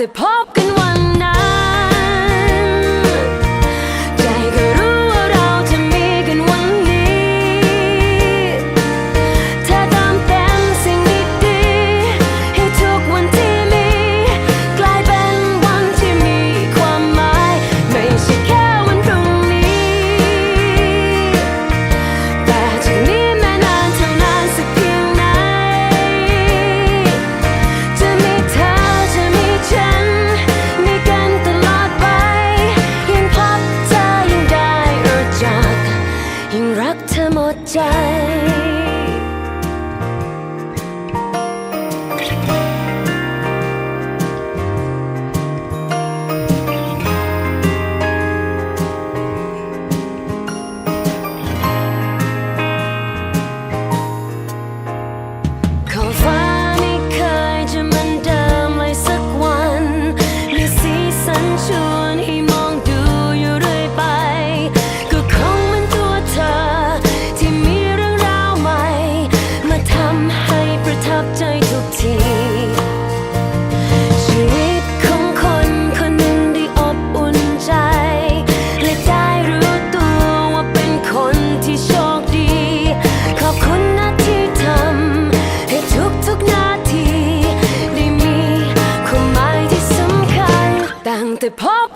the party. ใจ The Pop!